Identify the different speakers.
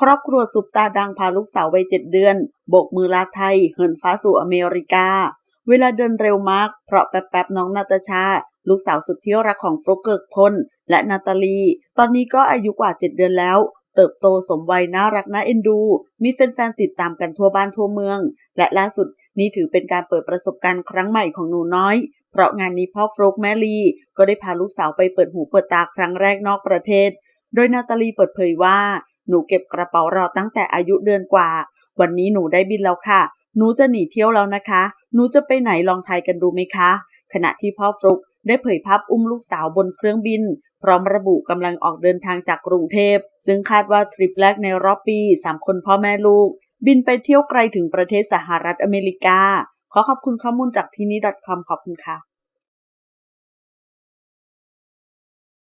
Speaker 1: ครอบครัวสุปตาดังพาลูกสาววัยเจ็ดเดือน โบกมือลาไทย เหินฟ้าสู่อเมริกา เวลาเดินเร็วมาก เพราะแป๊บๆน้องนาตาชา ลูกสาวสุดที่รักของฟลุกเกิกพลและนาตาลี ตอนนี้ก็อายุกว่าเจ็ดเดือนแล้ว เติบโตสมวัยน่ารักน่าเอ็นดู มีแฟนๆติดตามกันทั่วบ้านทั่วเมือง และล่าสุดนี่ถือเป็นการเปิดประสบการณ์ครั้งใหม่ของหนูน้อย เพราะงานนี้พ่อฟลุกแมลีก็ได้พาลูกสาวไปเปิดหูเปิดตาครั้งแรกนอกประเทศ โดยนาตาลีเปิดเผยว่า หนูเก็บกระเป๋ารอตั้งแต่อายุเดือนกว่า วันนี้หนูได้บินแล้วค่ะ หนูจะหนีเที่ยวแล้วนะคะ หนูจะไปไหนลองทายกันดูไหมคะ ขณะที่พ่อฟลุกได้เผยภาพอุ้มลูกสาวบนเครื่องบิน พร้อมระบุกำลังออกเดินทางจากกรุงเทพ ซึ่งคาดว่าทริปแรกในรอบปีสามคนพ่อแม่ลูก บินไปเที่ยวไกลถึงประเทศสหรัฐอเมริกา ขอขอบคุณข้อมูลจากที่นี่ .com ขอบคุณค่ะ